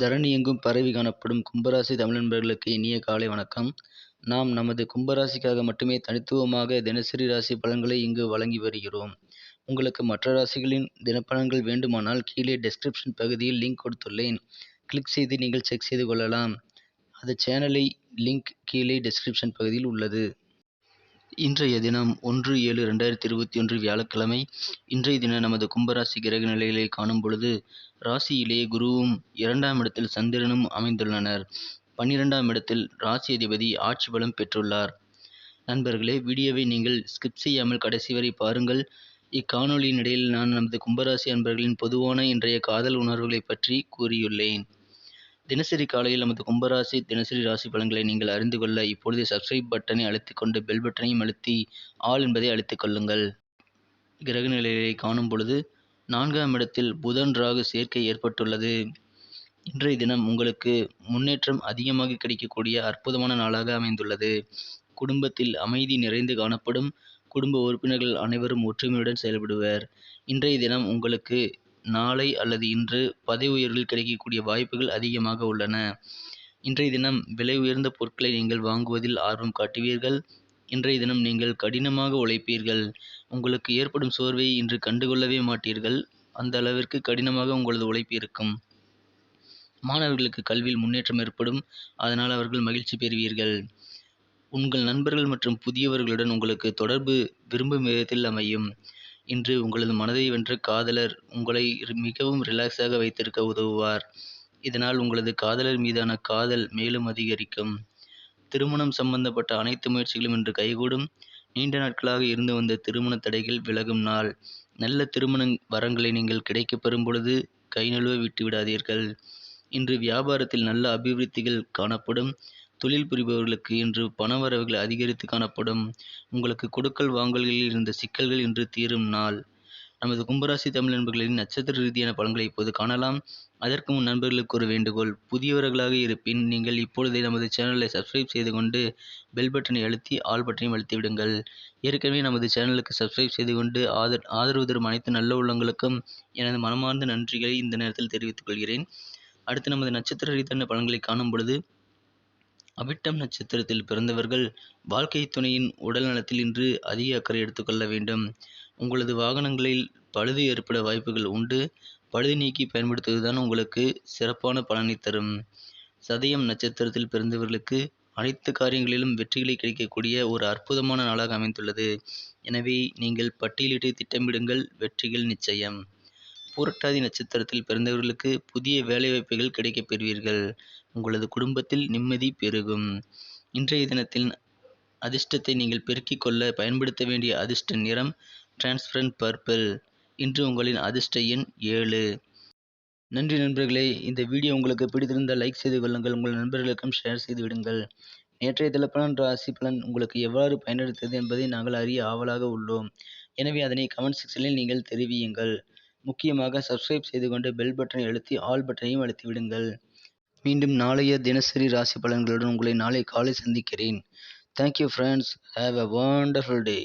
தரணி எங்கும் பரவி காணப்படும் கும்பராசி தமிழ் நண்பர்களுக்கு இனிய காலை வணக்கம். நாம் நமது கும்பராசிக்காக மட்டுமே தனித்துவமாக தினசரி ராசி பலன்களை இங்கு வழங்கி வருகிறோம். உங்களுக்கு மற்ற ராசிகளின் தினப்பலன்கள் வேண்டுமானால் கீழே டெஸ்கிரிப்ஷன் பகுதியில் லிங்க் கொடுத்துள்ளேன். கிளிக் செய்து நீங்கள் செக் செய்து கொள்ளலாம். அது சேனலை லிங்க் கீழே டெஸ்கிரிப்ஷன் பகுதியில் உள்ளது. இன்றைய தினம் ஒன்று ஏழு ரெண்டாயிரத்தி இருபத்தி ஒன்று வியாழக்கிழமை இன்றைய தினம் நமது கும்பராசி கிரக நிலைகளை காணும் பொழுது ராசியிலே குருவும் இரண்டாம் இடத்தில் சந்திரனும் அமைந்துள்ளனர். பன்னிரெண்டாம் இடத்தில் ராசி அதிபதி ஆட்சி பலம் பெற்றுள்ளார். நண்பர்களே வீடியோவை நீங்கள் ஸ்கிப் செய்யாமல் கடைசி வரை பாருங்கள். இக்காணொலியின் இடையில் நான் நமது கும்பராசி அன்பர்களின் பொதுவான இன்றைய காதல் உணர்வுகளை பற்றி கூறியுள்ளேன். தினசரி காலையில் நமது கும்பராசி தினசரி ராசி பலன்களை நீங்கள் அறிந்து கொள்ள இப்பொழுது சப்ஸ்கிரைப் பட்டனை அழுத்திக் கொண்டு பெல் பட்டனையும் அழுத்தி ஆல் என்பதை அழுத்திக் கொள்ளுங்கள். கிரக நிலையை காணும் பொழுது நான்காம் இடத்தில் புதன் ராகு சேர்க்கை ஏற்பட்டுள்ளது. இன்றைய தினம் உங்களுக்கு முன்னேற்றம் அதிகமாக கிடைக்கக்கூடிய அற்புதமான நாளாக அமைந்துள்ளது. குடும்பத்தில் அமைதி நிறைந்து காணப்படும் குடும்ப உறுப்பினர்கள் அனைவரும் ஒற்றுமையுடன் செயல்படுவர். இன்றைய தினம் உங்களுக்கு நாளை அல்லது இன்று பதவி உயர்வுகள் கிடைக்கக்கூடிய வாய்ப்புகள் அதிகமாக உள்ளன. இன்றைய தினம் விலை உயர்ந்த பொருட்களை நீங்கள் வாங்குவதில் ஆர்வம் காட்டுவீர்கள். இன்றைய தினம் நீங்கள் கடினமாக உழைப்பீர்கள். உங்களுக்கு ஏற்படும் சோர்வை இன்று கண்டுகொள்ளவே மாட்டீர்கள். அந்த அளவிற்கு கடினமாக உங்களது உழைப்பு இருக்கும். மாணவர்களுக்கு கல்வியில் முன்னேற்றம் ஏற்படும். அதனால் அவர்கள் மகிழ்ச்சி பெறுவீர்கள். உங்கள் நண்பர்கள் மற்றும் புதியவர்களுடன் உங்களுக்கு தொடர்பு விரும்பும் விதத்தில் அமையும். இன்று உங்களது மனதை வென்ற காதலர் உங்களை மிகவும் ரிலாக்ஸாக வைத்திருக்க உதவுவார். இதனால் உங்களது காதலர் மீதான காதல் மேலும் அதிகரிக்கும். திருமணம் சம்பந்தப்பட்ட அனைத்து முயற்சிகளும் இன்று கைகூடும். நீண்ட நாட்களாக இருந்து வந்த திருமண தடைகள் விலகும் நாள். நல்ல திருமண வரங்களை நீங்கள் கிடைக்கப் பெறும் பொழுது கை நழுவ விட்டு விடாதீர்கள். இன்று வியாபாரத்தில் நல்ல அபிவிருத்திகள் காணப்படும் தொழில் புரிபவர்களுக்கு இன்று பணவரவுகள் அதிகரித்து காணப்படும் உங்களுக்கு கொடுக்கல் வாங்கல்களில் இருந்த சிக்கல்கள் இன்று தீரும் நாள். நமது கும்பராசி தமிழ் நண்பர்களின் நட்சத்திர ரீதியான பலன்களை இப்போது காணலாம். அதற்கு முன் நண்பர்களுக்கு ஒரு வேண்டுகோள். புதியவர்களாக இருப்பின் நீங்கள் இப்பொழுதே நமது சேனலை சப்ஸ்கிரைப் செய்து கொண்டு பெல் பட்டனை அழுத்தி ஆல் பட்டனையும் அழுத்தி விடுங்கள். ஏற்கனவே நமது சேனலுக்கு சப்ஸ்கிரைப் செய்து கொண்டு ஆதர் ஆதரவு தரும் அனைத்து நல்ல உள்ளங்களுக்கும் எனது மனமார்ந்த நன்றிகளை இந்த நேரத்தில் தெரிவித்துக் கொள்கிறேன். அடுத்து நமது நட்சத்திர ரீதியான பலன்களை காணும் பொழுது அவிட்டம் நட்சத்திரத்தில் பிறந்தவர்கள் வாழ்க்கை துணையின் உடல் நலத்தில் இன்று அதிக அக்கறை எடுத்துக்கொள்ள வேண்டும். உங்களது வாகனங்களில் பழுது ஏற்பட வாய்ப்புகள் உண்டு. பழுது நீக்கி பயன்படுத்துவதுதான் உங்களுக்கு சிறப்பான பலனை தரும். சதயம் நட்சத்திரத்தில் பிறந்தவர்களுக்கு அனைத்து காரியங்களிலும் வெற்றிகளை கிடைக்கக்கூடிய ஒரு அற்புதமான நாளாக அமைந்துள்ளது. எனவே நீங்கள் பட்டியலிட்டு திட்டமிடுங்கள். வெற்றிகள் நிச்சயம். பூரட்டாதி நட்சத்திரத்தில் பிறந்தவர்களுக்கு புதிய வேலைவாய்ப்புகள் கிடைக்கப் பெறுவீர்கள். உங்களது குடும்பத்தில் நிம்மதி பெருகும். இன்றைய தினத்தில் அதிர்ஷ்டத்தை நீங்கள் பெருக்கிக் கொள்ள பயன்படுத்த வேண்டிய அதிர்ஷ்ட நிறம் டிரான்ஸ்பரண்ட் பர்பிள். இன்று உங்களின் அதிர்ஷ்ட எண் ஏழு. நன்றி நண்பர்களே இந்த வீடியோ உங்களுக்கு பிடித்திருந்தால் லைக் செய்து கொள்ளுங்கள். உங்கள் நண்பர்களுக்கும் ஷேர் செய்து விடுங்கள். நேற்றைய திலப்பலன் ராசி பலன் உங்களுக்கு எவ்வாறு பயனளித்தது என்பதை நாங்கள் அறிய ஆவலாக உள்ளோம். எனவே அதனை கமெண்ட் செக்ஷனில் நீங்கள் தெரிவியுங்கள். முக்கியமாக சப்ஸ்கிரைப் செய்து கொண்டு பெல் பட்டனை அழுத்தி ஆல் பட்டனையும் அழுத்தி விடுங்கள். மீண்டும் நாளைய தினசரி ராசி பலன்களுடன் உங்களை நாளை காலை சந்திக்கிறேன். Thank you friends have a wonderful day